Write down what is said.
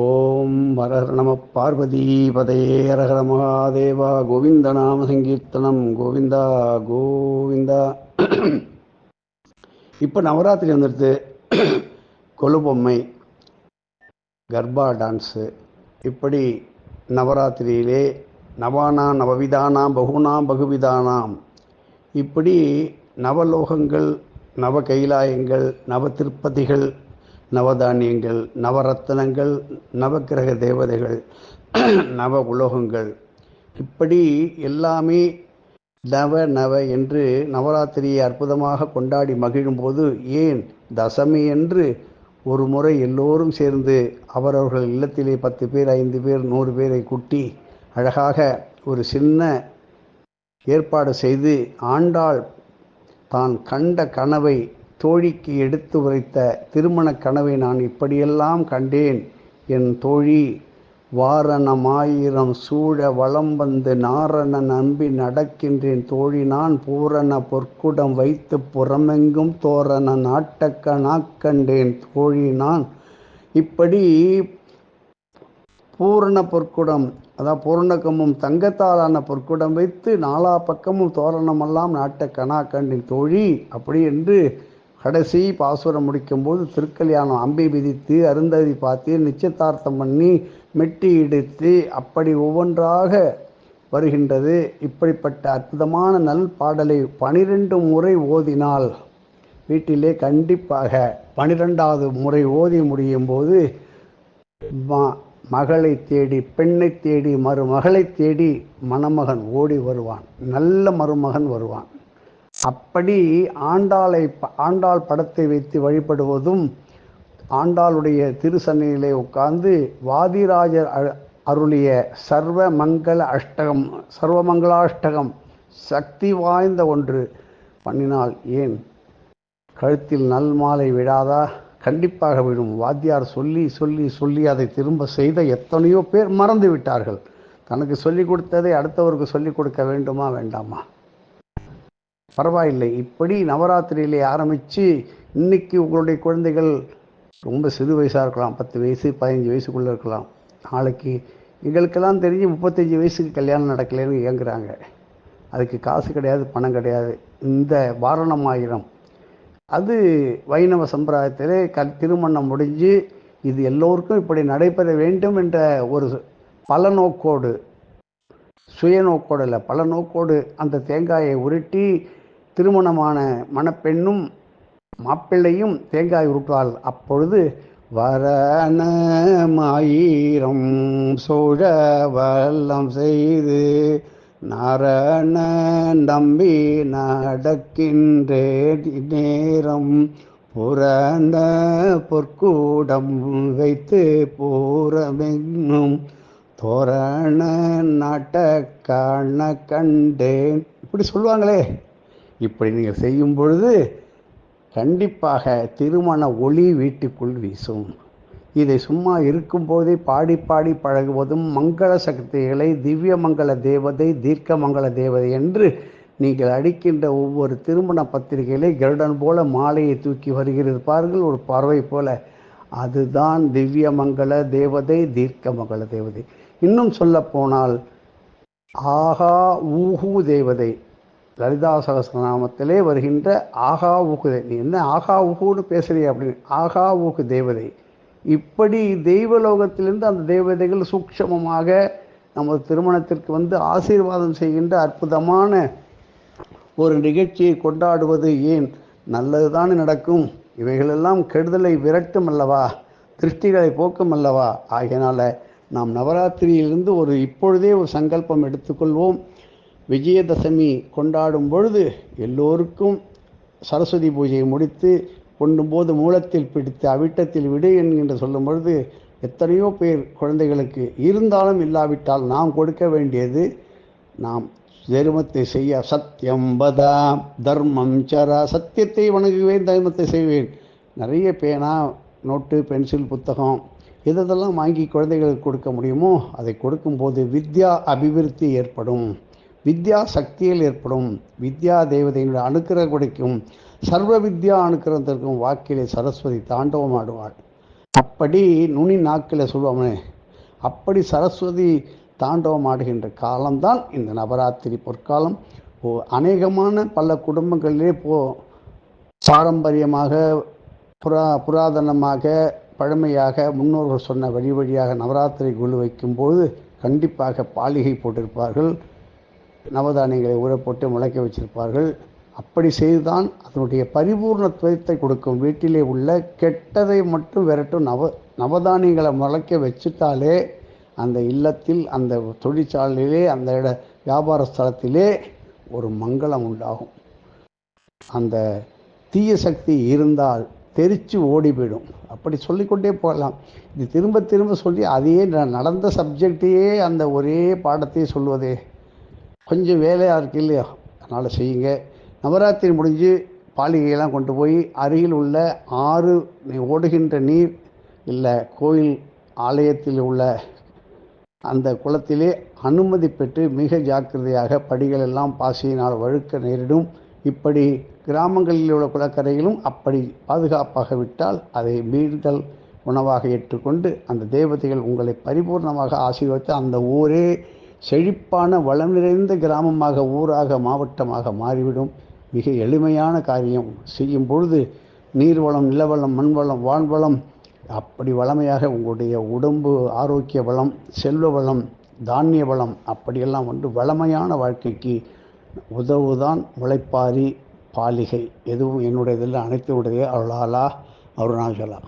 ஓம் ஹரஹர நம பார்வதி பதையே ஹரஹர மகாதேவா கோவிந்த நாம சங்கீர்த்தனம் கோவிந்தா கோவிந்தா. இப்போ நவராத்திரி வந்துடுது. கொலுபொம்மை கர்பா டான்ஸு. இப்படி நவராத்திரியிலே நவானா நவவிதானாம் பகுனாம் பகுவிதானாம் இப்படி நவலோகங்கள் நவ கைலாயங்கள் நவ திருப்பதிகள் நவதானியங்கள் நவரத்னங்கள் நவக்கிரக தேவதைகள் நவ உலோகங்கள். இப்படி எல்லாமே நவ நவ என்று நவராத்திரியை அற்புதமாக கொண்டாடி மகிழும்போது ஏன் தசமி என்று ஒரு முறை எல்லோரும் சேர்ந்து அவரவர்கள் இல்லத்திலே பத்து பேர் ஐந்து பேர் நூறு பேரை கூட்டி அழகாக ஒரு சின்ன ஏற்பாடு செய்து ஆண்டாள் தான் கண்ட கனவை தோழிக்கு எடுத்து உரைத்த திருமண கனவை நான் இப்படியெல்லாம் கண்டேன். என் தோழி வாரணமாயிரம் சூழ வளம் வந்து நாரண நம்பி நடக்கின்றேன். தோழி நான் பூரண பொற்குடம் வைத்து புறமெங்கும் தோரண நாட்டக்க நாக்கண்டேன் தோழி நான் இப்படி பூரண பொற்குடம் அதான் பூர்ணக்கமும் தங்கத்தாலான பொற்குடம் வைத்து நாலா பக்கமும் தோரணமெல்லாம் நாட்ட கனா கண்டின். தோழி அப்படி என்று கடைசி பாசுரம் முடிக்கும்போது திருக்கல்யாணம் அம்பி விதித்து அருந்ததி பார்த்து நிச்சயதார்த்தம் பண்ணி மெட்டி இடித்து அப்படி ஒவ்வொன்றாக வருகின்றது. இப்படிப்பட்ட அற்புதமான நல் பாடலை பனிரெண்டு முறை ஓதினால் வீட்டிலே கண்டிப்பாக பனிரெண்டாவது முறை ஓதி முடியும் போது மகளை தேடி பெண்ணை தேடி மருமகளை தேடி மணமகன் ஓடி வருவான். நல்ல மருமகன் வருவான். அப்படி ஆண்டாளை ஆண்டாள் படத்தை வைத்து வழிபடுவதும் ஆண்டாளுடைய திருசன்னிலே உட்கார்ந்து வாதிராஜர் அருளிய சர்வ மங்கள அஷ்டகம் சர்வ மங்களாஷ்டகம் சக்தி வாய்ந்த ஒன்று பண்ணினால் ஏன்? கழுத்தில் நல் மாலை விழாதா? கண்டிப்பாக விடும். வாத்தியார் சொல்லி சொல்லி சொல்லி அதை திரும்ப செய்த எத்தனையோ பேர் மறந்து விட்டார்கள். தனக்கு சொல்லிக் கொடுத்ததை அடுத்தவருக்கு சொல்லிக் கொடுக்க வேண்டுமா வேண்டாமா? பரவாயில்லை. இப்படி நவராத்திரியிலே ஆரம்பித்து இன்னைக்கு உங்களுடைய குழந்தைகள் ரொம்ப சிறு வயசாக இருக்கலாம். பத்து வயசு பதினஞ்சு வயசுக்குள்ளே இருக்கலாம். நாளைக்கு எங்களுக்கெல்லாம் தெரிஞ்சு முப்பத்தஞ்சு வயசுக்கு கல்யாணம் நடக்கலைன்னு இயங்குறாங்க. அதுக்கு காசு கிடையாது பணம் கிடையாது. இந்த வாரணமாயிரம். அது வைணவ சம்பிரதாயத்திலே க திருமணம் முடிஞ்சு இது எல்லோருக்கும் இப்படி நடைபெற வேண்டும் என்ற ஒரு பல நோக்கோடு சுயநோக்கோடு இல்லை பல நோக்கோடு அந்த தேங்காயை உருட்டி திருமணமான மணப்பெண்ணும் மாப்பிள்ளையும் தேங்காய் உருட்டுவாள் அப்பொழுது வரணமாயிரம் சோழ வல்லம் செய்து நரண நம்பி நடக்கின்றே நேரம் புறந்த பொற்கூடம் வைத்து பூரமெங்கும் தோரண நாட்ட காண கண்டேன். இப்படி சொல்லுவாங்களே. இப்படி நீங்கள் செய்யும் பொழுது கண்டிப்பாக திருமண ஒளி வீட்டுக்குள் வீசும். இதை சும்மா இருக்கும்போதே பாடி பாடி பழகுவதும் மங்கள சக்திகளை திவ்ய மங்கள தேவதை தீர்க்க மங்கள தேவதை என்று நீங்கள் அடிக்கின்ற ஒவ்வொரு திருமண பத்திரிகையிலே கருடன் போல மாலையை தூக்கி வருகிறது பாருங்கள் ஒரு பறவை போல. அதுதான் திவ்ய மங்கள தேவதை தீர்க்க மங்கள தேவதை. இன்னும் சொல்ல போனால் ஆகா ஊஹூ தேவதை. லலிதா சகசிரநாமத்திலே வருகின்ற ஆகா ஊகு நீ என்ன ஆகா ஊகுன்னு பேசுறிய அப்படின்னு. ஆகா ஊகு தேவதை. இப்படி தெய்வலோகத்திலிருந்து அந்த தேவதைகள் சூக்ஷமமாக நமது திருமணத்திற்கு வந்து ஆசீர்வாதம் செய்கின்ற அற்புதமான ஒரு நிகழ்ச்சியை கொண்டாடுவது ஏன்? நல்லதுதான் நடக்கும். இவைகளெல்லாம் கெடுதலை விரட்டும் அல்லவா? திருஷ்டிகளை போக்கும் அல்லவா? ஆகையினால நாம் நவராத்திரியிலிருந்து ஒரு இப்பொழுதே ஒரு சங்கல்பம் எடுத்துக்கொள்வோம். விஜயதசமி கொண்டாடும் பொழுது எல்லோருக்கும் சரஸ்வதி பூஜையை முடித்து கொண்டும்போது மூலத்தில் பிடித்து அவிட்டத்தில் விடு என்கின்ற சொல்லும் பொழுது எத்தனையோ பேர் குழந்தைகளுக்கு இருந்தாலும் இல்லாவிட்டால் நாம் கொடுக்க வேண்டியது நாம் தர்மத்தை செய்ய சத்தியம் பதா தர்மம் சரா சத்தியத்தை வணங்குவேன் தர்மத்தை செய்வேன். நிறைய பேனா நோட்டு பென்சில் புத்தகம் இதெல்லாம் வாங்கி குழந்தைகளுக்கு கொடுக்க முடியுமோ அதை கொடுக்கும்போது வித்யா அபிவிருத்தி ஏற்படும். வித்யா சக்தியில் ஏற்படும். வித்யா தேவதையினுடைய அனுக்கிரகம் கிடைக்கும். சர்வ வித்யா அனுக்கிரகத்திற்கும் வாக்கிலே சரஸ்வதி தாண்டவம் ஆடுவாள். அப்படி நுனி நாக்கில் சொல்லுவோமே அப்படி சரஸ்வதி தாண்டவம் ஆடுகின்ற காலம்தான் இந்த நவராத்திரி பொற்காலம். ஓ அநேகமான பல குடும்பங்களிலே போ பாரம்பரியமாக புரா புராதனமாக பழமையாக முன்னோர்கள் சொன்ன வழி வழியாக நவராத்திரி குழு வைக்கும்போது கண்டிப்பாக பாலிகை போட்டிருப்பார்கள். நவதானியங்களை ஊற போட்டு முளைக்க வச்சிருப்பார்கள். அப்படி செய்துதான் அதனுடைய பரிபூர்ணத்துவத்தை கொடுக்கும். வீட்டிலே உள்ள கெட்டதை மட்டும் விரட்டும். நவ நவதானியங்களை முளைக்க வச்சுட்டாலே அந்த இல்லத்தில் அந்த தொழிற்சாலையிலே அந்த இட வியாபார ஸ்தலத்திலே ஒரு மங்களம் உண்டாகும். அந்த தீய சக்தி இருந்தால் தெரிச்சு ஓடி போயிடும் அப்படி சொல்லிக்கொண்டே போகலாம். இது திரும்ப திரும்ப சொல்லி அதையே நடந்த சப்ஜெக்டையே அந்த ஒரே பாடத்தையே சொல்லுவதே. கொஞ்சம் வேலையாக இருக்கு இல்லையா? அதனால் செய்யுங்க. நவராத்திரி முடிஞ்சு பாலிகையெல்லாம் கொண்டு போய் அருகில் உள்ள ஆறு நீ- ஓடுகின்ற நீர் இல்லை கோயில் ஆலயத்தில் உள்ள அந்த குளத்திலே அனுமதி பெற்று மிக ஜாக்கிரதையாக படிகள் எல்லாம் பாசியினால் வழுக்க நேரிடும். இப்படி கிராமங்களில் உள்ள குளக்கரையிலும் அப்படி பாதுகாப்பாக விட்டால் அதை மீண்டல் உணவாக ஏற்றுக்கொண்டு அந்த தேவதைகள் உங்களை பரிபூர்ணமாக ஆசீர்வதித்து அந்த ஊரே செழிப்பான வளம் நிறைந்த கிராமமாக ஊராக மாவட்டமாக மாறிவிடும். மிக எளிமையான காரியம். செய்யும் பொழுது நீர்வளம் நிலவளம் மண்வளம் வான்வளம் அப்படி வளமையாக உங்களுடைய உடம்பு ஆரோக்கிய வளம் செல்வ வளம் தானிய வளம் அப்படியெல்லாம் வந்து வளமையான வாழ்க்கைக்கு உதவுதான் முளைப்பாரி பாலிகை. எதுவும் என்னுடைய இதில் அனைத்து உடைய அருளாலா அருணாச்சலா.